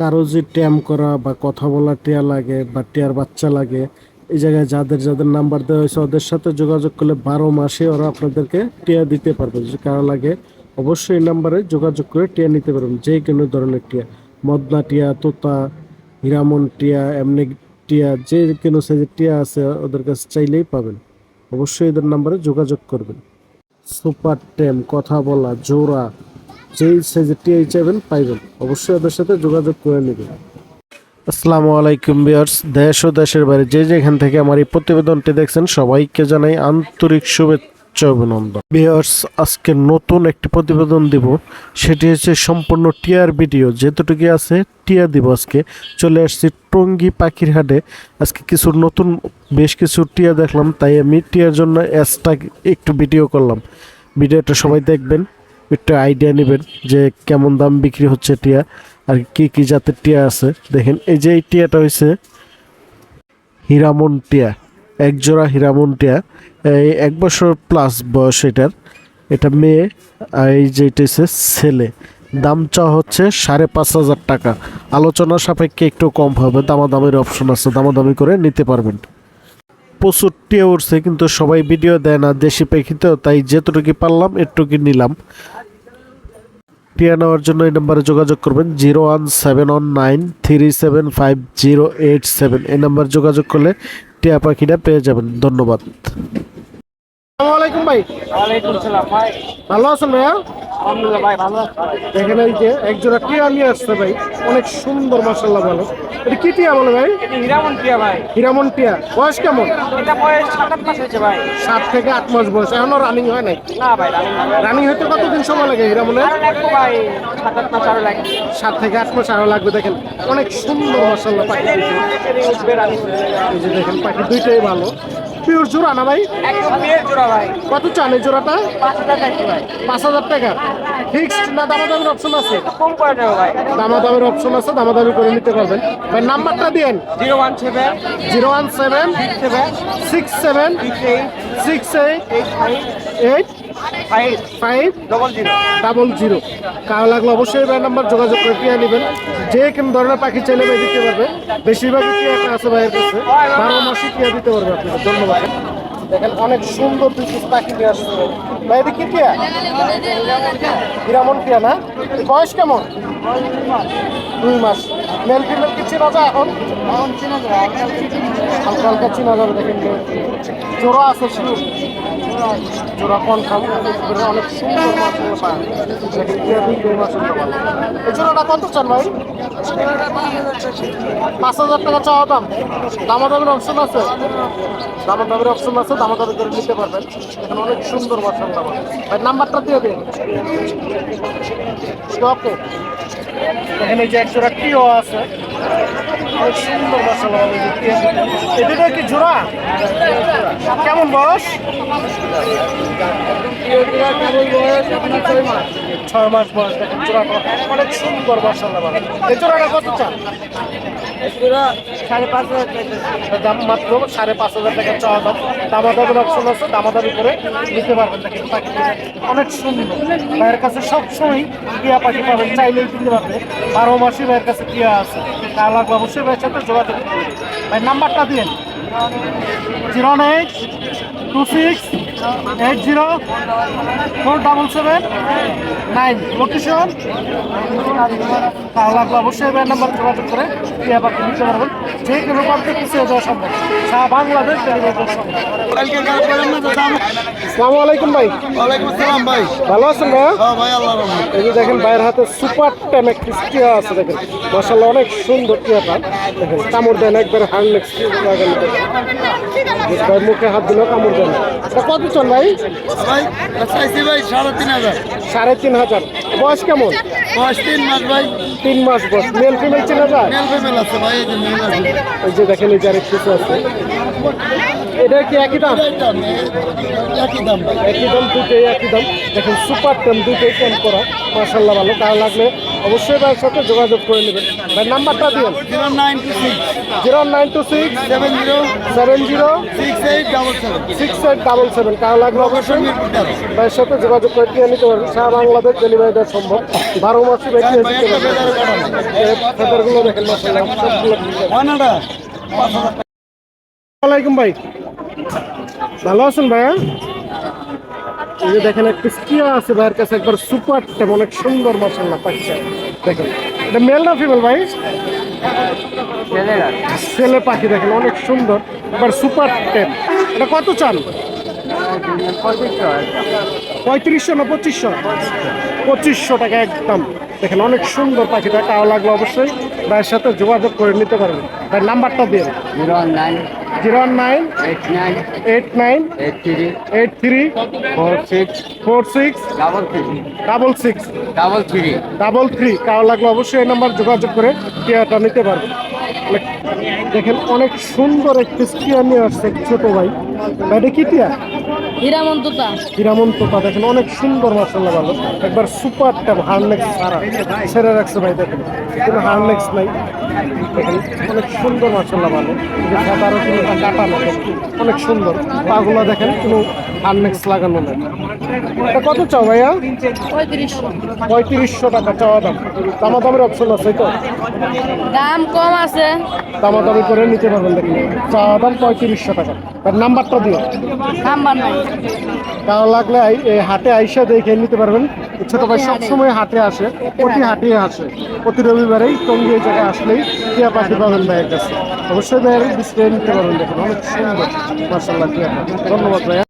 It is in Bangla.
কারও যে ট্যাম করা বা কথা বলা টিয়া লাগে বা টিয়ার বাচ্চা লাগে, এই জায়গায় যাদের যাদের নাম্বার দেওয়া হয়েছে, ওদের সাথে যোগাযোগ করলে বারো মাসে ওরা আপনাদেরকে টিয়া দিতে পারবে। যদি কারও লাগে, অবশ্যই এই নাম্বারে যোগাযোগ করে টিয়া নিতে পারবেন, যে কোনো ধরনের টিয়া। মদনা টিয়া, তোতা, হিরামন টিয়া, এমনি টিয়া, যে কোনো সাইজের টিয়া আছে, ওদের কাছে চাইলেই পাবেন। অবশ্যই এদের নাম্বারে যোগাযোগ করবেন। সুপার টেম, কথা বলা, জোড়া যেই সাইজের টিআই চাইবেন, পাইবেন। অবশ্যই ওদের সাথে যোগাযোগ করে নেবেন। আসসালামু আলাইকুম বিয়ার্স দেশ ও দেশের বাইরে যে যেখান থেকে আমার এই প্রতিবেদনটি দেখছেন, সবাইকে জানাই আন্তরিক শুভেচ্ছা অভিনন্দন। বিয়ার্স আজকে নতুন একটি প্রতিবেদন দিব। সেটি হচ্ছে সম্পূর্ণ টিয়ার ভিডিও। যেতটুকু আছে, টিয়া দিব আজকে। চলে আসছি টঙ্গী পাখির হাটে আজকে কিছু নতুন, বেশ কিছু টিয়া দেখলাম, তাই আমি টিয়ার জন্য অ্যাসটা একটু ভিডিও করলাম। ভিডিওটা সবাই দেখবেন। একটু আইডিয়া নেবেন যে কেমন দাম বিক্রি হচ্ছে টিয়া আর কি কি জাতের টিয়া আছে। দেখেন, এই যে এই টিয়াটা হয়েছে হীরামন টিয়া এক জোড়া হীরামন টিয়া। এই এক বছর প্লাস বয়স এটার। এটা মেয়ে, আর এই যে এটা হচ্ছে ছেলে। দাম চা হচ্ছে সাড়ে পাঁচ হাজার টাকা। আলোচনা সাপেক্ষে একটু কম হবে, দামাদামির অপশন আছে, দামাদামি করে নিতে পারবেন। প্রচুর টিয়া উঠছে কিন্তু সবাই ভিডিও দেয় না, দেশি প্রেক্ষিতেও তাই যেটুকু পারলাম একটুকু নিলাম। টিয়া নেওয়ার জন্য এই নাম্বারে যোগাযোগ করবেন zero one seven one nine three seven five zero eight seven. এই নাম্বারে যোগাযোগ করলে টিয়া পাখিটা পেয়ে যাবেন। ধন্যবাদ। আসসালামু আলাইকুম ভাই। ওয়ালাইকুম আসসালাম ভাই। ভালো আছেন ভাইয়া? দেখেন এই যে একজোড়া টিয়া নিয়ে আসছে ভাই অনেক সুন্দর মাসাল্লাহ ভালো। এটা কি টিয়া বলে ভাই? হীরামন টিয়া ভাই। হিরামন টিয়া। বয়স কেমন? এটা বয়স সাত আট মাস হয়েছে ভাই। সাত থেকে আট মাস বয়স। এখনও রানিং হয় নাই? না ভাই রানিং হতে কতদিন সময় লাগে হিরামনের? ভাই সাত আট মাস আরও লাগবে। সাত থেকে আট মাস আরও লাগবে দেখেন। অনেক সুন্দর মাসাল্লাহ পাখি এই যে দেখেন পাখি দুইটাই ভালো। পিওর জোড়া না ভাই? কত চান এই জোড়াটা? পাঁচ হাজার টাকা ফিক্সড না দামাদামির অপশন আছে? দামাদামির অপশন আছে দামাদামি করে নিতে পারবেন। ভাই নাম্বারটা দিন zero one seven. Zero one seven. Six seven six eight eight five five double zero double zero কারও লাগলে অবশ্যই ভাই নাম্বার যোগাযোগ করে টিয়া নেবেন। যে কোন ধরনের পাখি চাইলে ভাই দিতে পারবে। বেশিরভাগই টিয়া আছে ভাইয়ের কাছে। বারো মাসে টিয়া দিতে পারবে আপনাকে। ধন্যবাদ। দেখেন অনেক সুন্দর দুই পাখি নিয়ে আসছে। ভাই। ভাই এটা কি টিয়া? হিরামন টিয়া না? বয়স কেমন? দুই মাস। মেল ফিমেল কি চেনা যায় এখন? হালকা হালকা চেনা যাবে দেখেন জোড়া আছে শুরু জোড়া কনফার্ম অনেক সুন্দর মাছ। এই জোড়াটা কত চান ভাই? পাঁচ হাজার টাকা চাওয়া দাম। দামাদামের অপশন আছে? দামাদামের অপশন আছে, দামাদামি করে নিতে পারবেন। এখানে অনেক সুন্দর মাছ ভাই নাম্বারটা দিয়ে দিন। ওকে এখানে যে একশো টিও আছে। অনেক সুন্দর কি জোড়া? কেমন বয়স? ছয় মাস বয়স অনেক সুন্দর এই জোড়াটা কত চান? সাড়ে পাঁচ হাজার দাম মাত্র সাড়ে পাঁচ হাজার টাকা চাওয়া দাম। দামাদামের অপশন আছে করে নিতে পারবেন অনেক সুন্দর। ভাইয়ের কাছে সবসময় টিয়া পাখি পাবেন, চাইলেই কিনতে পারবে বারো মাসে ভাইয়ের কাছে টিয়া আছে তা লাগবে অবশ্যই ভাইয়ের সাথে যোগাযোগ ভাই নাম্বারটা দিন। Zero eight two six eight zero four double seven nine location তাহলে লাগলে অবশ্যই ভাইয়ের নাম্বার যোগাযোগ করে টিয়া পাখি নিতে পারবেন। যে কোনো প্রান্তে পিছিয়ে দেওয়া সম্ভব সারা বাংলাদেশ ডেলিভারি দেওয়া সম্ভব আসসালামু আলাইকুম ভাই। আসসালাম ভাই। ভালো আছেন ভাইয়া? হ্যাঁ ভাই আল্লাহ এই যে দেখেন ভাইয়ের হাতে সুপার টেন একটি টিয়া আছে দেখেন। মাসাল্লাহ অনেক সুন্দর টিয়াটা। দেখেন কামড় দেন একবার লাগানো ভাই মুখে হাত দিলেও কামড় দেন। কত চল ভাই? চাইছি ভাই সাড়ে তিন হাজার। সাড়ে তিন হাজার। বয়স কেমন? বয়স তিন মাস ভাই। তিন মাস বয়স। মেল ফিমেল চেনা যায়? মেল ফিমেল আছে ভাই এই যে দেখেন এই যে আরেক কিছু আছে। এটা কি একই দাম? একই দাম একই দাম। দুটোই একই দাম। দেখেন সুপার টেম দুটোই টেম করা। মার্শাল্লাহ ভালো। তার লাগলে অবশ্যই ভাইয়ের সাথে যোগাযোগ করে নেবেন। ভাই নাম্বারটা দিন zero nine two six zero nine two six seven zero seven zero six eight double seven. Six eight double seven কার লাগলে অবশ্যই ভাইয়ের সাথে যোগাযোগ করে নিয়ে নিতে পারবেন। সারা বাংলাদেশ ডেলিভারি দেওয়া সম্ভব। বারো মাসে পাঠান ফেদারগুলো দেখেন মার্শাল্লাহ সবগুলো। আসসালামাইকুম ভাই। ভালো আছেন ভাইয়া? এই যে দেখেন, একটা স্কিয়া আছে ভাইয়ের কাছে, একবার সুপার টেম অনেক সুন্দর মাসাল্লাহ পাচ্ছে দেখেন, এটা মেল না ফিমেল ভাই? ছেলে পাখি, দেখেন, অনেক সুন্দর, একবার সুপার টেম এটা কত চান? পঁয়ত্রিশশো না পঁচিশশো? পঁচিশশো টাকা একদম। দেখেন, অনেক সুন্দর পাখিটা কাও লাগল অবশ্যই ভাইয়ের সাথে যোগাযোগ করে নিতে পারবেন। ভাই নাম্বারটা দিয়ে zero nine zero nine eight nine eight nine eight three eight three four six four six double three double six double three double three কারও লাগলে অবশ্যই এই নাম্বার যোগাযোগ করে টিয়াটা নিতে পারবে। দেখেন অনেক সুন্দর একটি টিয়া নিয়ে আসছে ছোট ভাই। ভাই, এটা কি টিয়া হীরামন্ততা। হিরামন্তটা দেখেন, অনেক সুন্দর মাসাল্লাহ ভালো। একবার সুপার টাম হার্নেক্স সারা ছেড়ে। রাখছে ভাই, দেখেন। কোনো হার্নেক্স নাই। দেখেন, অনেক সুন্দর মাসাল্লাহ ভালো। কিন্তু সাদারও কোনো কাটানো অনেক সুন্দর। পাগুলা দেখেন, কোনো হার্নেক্স লাগানো নেই। এটা কত চাও ভাইয়া? পঁয়ত্রিশশো। টাকা চাওয়া দাম। দামাদামের অপশন আছে তো? দাম কম আছে। দামাদামি করে নিতে পারবেন দেখুন চাওয়া দাম পঁয়ত্রিশশো টাকা। তার নাম্বারটা দিও। নাম্বার নাই। কারও লাগলে এই হাটে আইসা দেখে নিতে পারবেন। ছোট ভাই সবসময় হাটে আসে। প্রতি হাটে। আসে। প্রতি রবিবারেই টঙ্গি এই জায়গায় আসলেই টিয়া পাখি পাবেন ভাইয়ের কাছে। অবশ্যই ভাইয়ের ডিসপ্লে নিতে পারবেন দেখুন। অনেক সুন্দর। মার্শাল্লাহ টিয়া ধন্যবাদ ভাইয়া।